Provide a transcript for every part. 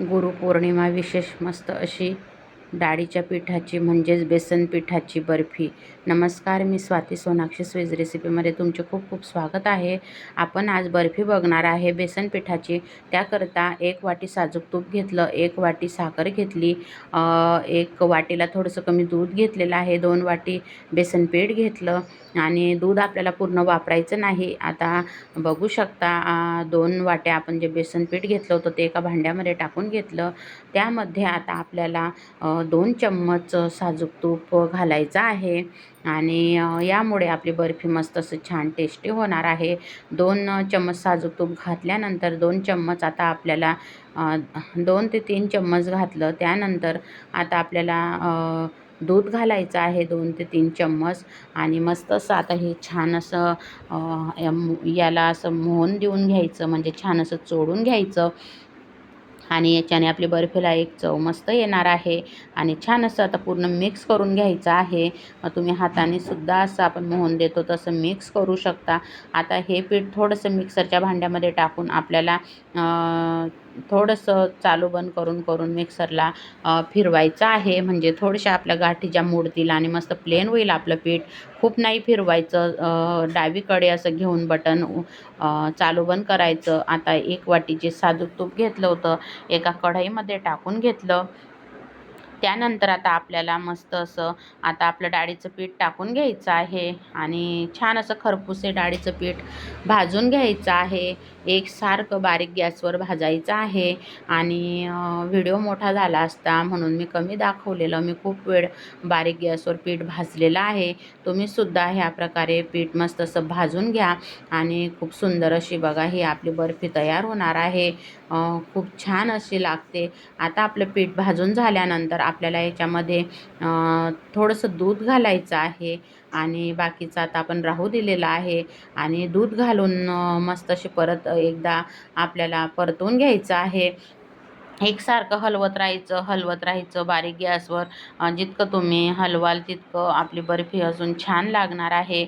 गुरुपौर्णिमा विशेष मस्त अशी डाळीच्या पिठाची म्हणजेच बेसन पिठाची बर्फी. नमस्कार मी स्वाती सोनाक्षी स्वीज रेसिपीमध्ये तुमचे खूप खूप स्वागत आहे. आपण आज बर्फी बघणार आहे बेसन पिठाची. त्याकरता एक वाटी साजूक तूप घेतलं एक वाटी साखर घेतली एक वाटीला थोडंसं कमी दूध घेतलेलं आहे दोन वाटी बेसन पीठ घेतलं आणि दूध आपल्याला पूर्ण वापरायचं नाही. आता बघू शकता दोन वाट्या आपण जे बेसन पीठ घेतलं होतं ते एका भांड्यामध्ये टाकून घेतलं. त्यामध्ये आता आपल्याला दोन चम्मच साजूक तूप घालायचं आहे. आणि यामुळे आपली बर्फी मस्त असं छान टेस्टी होणार आहे. दोन चम्मच साजूक तूप घातल्यानंतर दोन चम्मच आता आपल्याला दोन ते तीन चम्मच घातलं. त्यानंतर आता आपल्याला दूध घालायचं आहे दोन ते तीन चम्मच. आणि मस्त असं आता हे छान असं याला असं मोहन देऊन घ्यायचं. म्हणजे छान असं चोडून घ्यायचं. आणि याच्याने आपली बर्फीला एक चव मस्त येणार आहे. आणि छान असं आता पूर्ण मिक्स करून घ्यायचं आहे. मग तुम्ही हाताने सुद्धा असं आपण मोहन देतो तसं मिक्स करू शकता. आता हे पीठ थोडंसं मिक्सरच्या भांड्यामध्ये टाकून आपल्याला थोडंसं चालू बंद करून करून मिक्सरला फिरवायचं आहे. म्हणजे थोडशा आपल्या गाठी ज्या मोडतील आणि मस्त प्लेन होईल आपलं पीठ. खूप नाही फिरवायचं डावीकडे असं घेऊन बटन चालू बंद करायचं. आता एक वाटी जे साजूक तूप घेतलं होतं. एका कढईमध्ये टाकून घेतलं. त्यानंतर आता आपल्याला मस्त असं आता आपलं डाळीचं पीठ टाकून घ्यायचं आहे आणि छान असं खरपूसे डाळीचं पीठ भाजून घ्यायचं आहे. एक सारखं बारीक गॅसवर भाजायचं आहे आणि व्हिडिओ मोठा झाला असता म्हणून मी कमी दाखवलेलं. मी खूप वेळ बारीक गॅसवर पीठ भाजलेलं आहे. तुम्हीसुद्धा ह्या प्रकारे पीठ मस्त असं भाजून घ्या आणि खूप सुंदर अशी बघा ही आपली बर्फी तयार होणार आहे. खूप छान अशी लागते. आता आपलं पीठ भाजून झाल्यानंतर आपल्याला याच्यामध्ये थोडंसं दूध घालायचं आहे आणि बाकीचं आता आपण राहू दिलेलं आहे आणि दूध घालून मस्त अशी परत एकदा आपल्याला परतून घ्यायचं आहे. एकसारखं हलवत राहायचं हलवत राहायचं बारीक गॅसवर. जितकं तुम्ही हलवाल तितकं आपली बर्फी अजून छान लागणार आहे.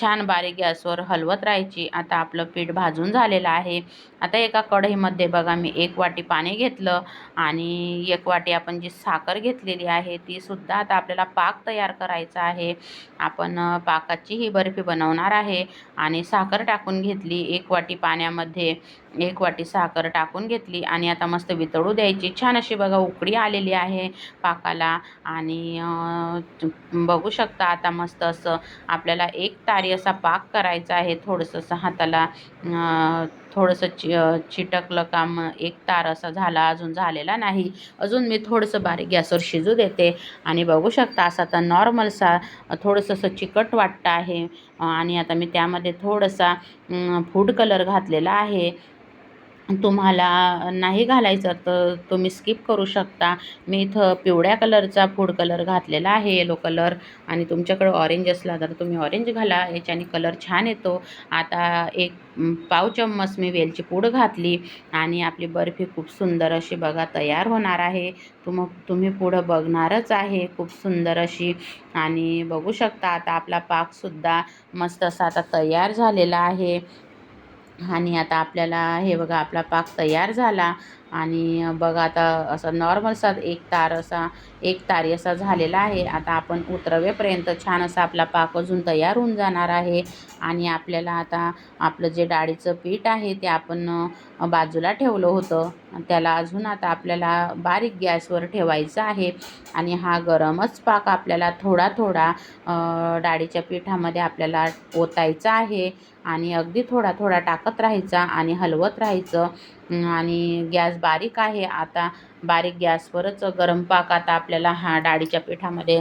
छान बारीक गॅसवर हलवत राहायची. आता आपलं पीठ भाजून झालेलं आहे. आता एका कढईमध्ये बघा मी एक वाटी पाणी घेतलं आणि एक वाटी आपण जी साखर घेतलेली आहे ती सुद्धा आता आपल्याला पाक तयार करायचा आहे. आपण पाकाची ही बर्फी बनवणार आहे आणि साखर टाकून घेतली एक वाटी पाण्यामध्ये. एक वाटी साखर टाकून घेतली आणि आता मस्त वितळू द्यायची. छान अशी बघा उकडी आलेली आहे पाकाला. आणि बघू शकता आता मस्त असं आपल्याला एक तारी असा पाक करायचा आहे थोडंसं असं हाताला थोडंसं चि चिटकलं काम एक तार असा झाला अजून झालेला नाही. अजून मी थोडंसं बारीक गॅसवर शिजू देते. आणि बघू शकता असं आता नॉर्मलसा थोडंसं असं चिकट वाटतं आहे. आणि आता मी त्यामध्ये थोडासा फूड कलर घातलेला आहे. तुम्हाला नाही घालायचं तर तुम्ही स्किप करू शकता. मी इथं पिवळ्या कलरचा फूड कलर घातलेला आहे येलो कलर आणि तुमच्याकडं ऑरेंज असला तर तुम्ही ऑरेंज घाला याच्याने कलर छान येतो. आता एक पाव चम्मच मी वेलची पूड घातली आणि आपली बर्फी खूप सुंदर अशी बघा तयार होणार आहे. तुम तुम्ही पुढं बघणारच आहे खूप सुंदर अशी. आणि बघू शकता आता आपला पाकसुद्धा मस्त असा आता तयार झालेला आहे. आणि आता आपल्याला हे बघा आपला पाक तयार झाला. आणि बघा आता असा नॉर्मलसा एक तार असा एक तारी असा झालेला आहे. आता आपण उतरवेपर्यंत छान असा आपला पाक अजून तयार होऊन जाणार आहे. आणि आपल्याला आता आपलं जे डाळीचं पीठ आहे ते आपण बाजूला ठेवलं होतं. त्याला अजून आता आपल्याला बारीक गॅसवर ठेवायचं आहे. आणि हा गरमच पाक आपल्याला थोडा थोडा डाळीच्या पिठामध्ये आपल्याला ओतायचा आहे. आणि अगदी थोडा थोडा टाकत राहायचा आणि हलवत राहायचं. आणि गॅस बारीक आहे. आता बारीक गॅसवरच गरम पाक आता आपल्याला हा डाळीच्या पिठामध्ये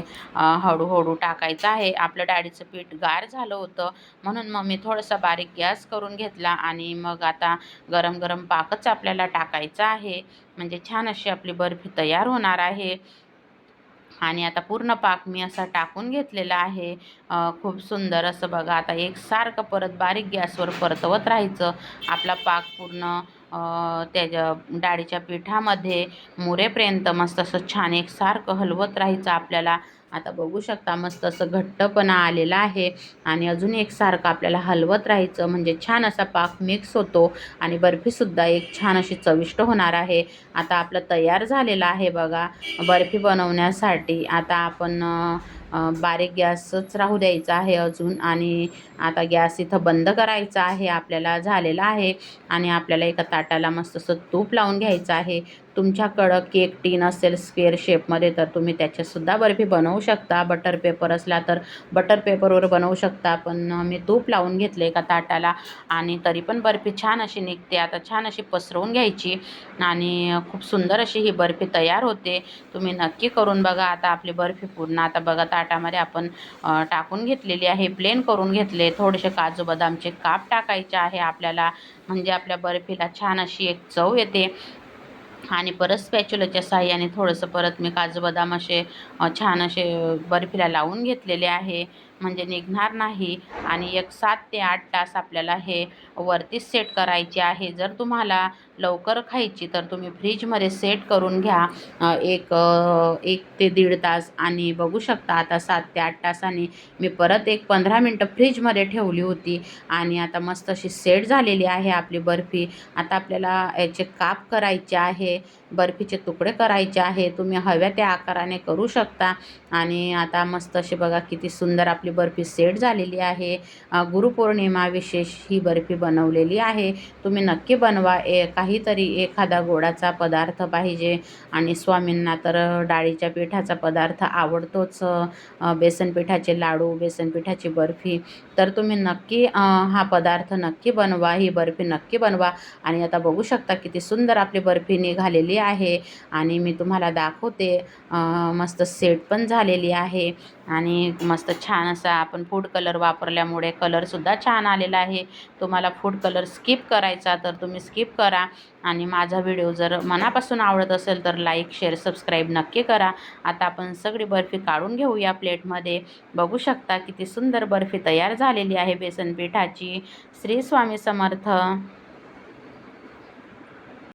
हळूहळू टाकायचा आहे. आपलं डाळीचं पीठ गार झालं होतं. म्हणून मग मी थोडासा बारीक गॅस करून घेतला आणि मग आता गरम गरम पाकच आपल्याला टाकायचा आहे. म्हणजे छान अशी आपली बर्फी तयार होणार आहे. आणि आता पूर्ण पाक मी असा टाकून घेतलेला आहे. खूप सुंदर असं बघा. आता एकसारखं परत बारीक गॅसवर परतवत राहायचं. आपला पाक पूर्ण त्याच्या डाळीच्या पिठामध्ये मुरेपर्यंत मस्त असं छान एकसारखं हलवत राहायचं आपल्याला. आता बघू शकता मस्त असं घट्टपणा आलेला आहे आणि अजून एकसारखं आपल्याला हलवत राहायचं म्हणजे छान असा पाक मिक्स होतो आणि बर्फीसुद्धा एक छान अशी चविष्ट होणार आहे. आता आपलं तयार झालेलं आहे बघा बर्फी बनवण्यासाठी. आता आपण बारीक गॅसच राहू द्यायचा आहे अजून आणि आता गॅस इथं बंद करायचा आहे आपल्याला झालेला आहे आणि आपल्याला एका ताटाला मस्त असं तूप लावून घ्यायचं आहे. तुमच्याकडं केक टीन असेल स्क्वेअर शेपमध्ये तर तुम्ही त्याच्यातसुद्धा बर्फी बनवू शकता. बटर पेपर असला तर बटर पेपरवर बनवू शकता. पण मी तूप लावून घेतले एका ताटाला आणि तरी पण बर्फी छान अशी निघते. आता छान अशी पसरवून घ्यायची आणि खूप सुंदर अशी ही बर्फी तयार होते. तुम्ही नक्की करून बघा. आता आपली बर्फी पूर्ण आता बघा ताटामध्ये आपण टाकून घेतलेली आहे. प्लेन करून घेतले. थोडेसे काजू बदामचे काप टाकायचे आहे आपल्याला. म्हणजे आपल्या बर्फीला छान अशी एक चव येते. आणि परत स्पॅच्युलाच्या साह्याने थोडंसं परत मी काजू बदाम असे छान असे बर्फीला लावून घेतलेले आहे. म्हणजे निघणार नाही आणि एक सात ते आठ तास आपल्याला हे वरती सेट करायचे आहे. जर तुम्हाला लवकर खायची तर तुम्ही फ्रीजमध्ये सेट करून घ्या. एक एक ते दीड तास आणि बघू शकता आता सात ते आठ तासाने मी परत एक पंधरा मिनटं फ्रीजमध्ये ठेवली होती आणि आता मस्त अशी सेट झालेली आहे आपली बर्फी. आता आपल्याला याचे काप करायचे आहे बर्फीचे तुकडे करायचे आहे. तुम्ही हव्या त्या आकाराने करू शकता आणि आता मस्त अशी बघा किती सुंदर आपली आपली बर्फी सेट झालेली आहे. गुरुपौर्णिमा विशेष ही बर्फी बनवलेली आहे. तुम्ही नक्की बनवा. ए काहीतरी एखादा गोडाचा पदार्थ पाहिजे. आणि स्वामींना तर डाळीच्या पिठाचा पदार्थ आवडतोच. बेसन पिठाचे लाडू बेसन पिठाची बर्फी. तर तुम्ही नक्की हा पदार्थ नक्की बनवा. ही बर्फी नक्की बनवा. आणि आता बघू शकता किती सुंदर आपली बर्फी निघालेली आहे. आणि मी तुम्हाला दाखवते. मस्त सेट पण झालेली आहे. आणि मस्त छान असा आपण फूड कलर वापरल्यामुळे कलरसुद्धा छान आलेला आहे. तुम्हाला फूड कलर स्किप करायचा तर तुम्ही स्किप करा. आणि माझा व्हिडिओ जर मनापासून आवडत असेल तर लाईक शेअर सबस्क्राईब नक्की करा. आता आपण सगळी बर्फी काढून घेऊया प्लेटमध्ये बघू शकता किती सुंदर बर्फी तयार झालेली आहे बेसन पिठाची श्री स्वामी समर्थ.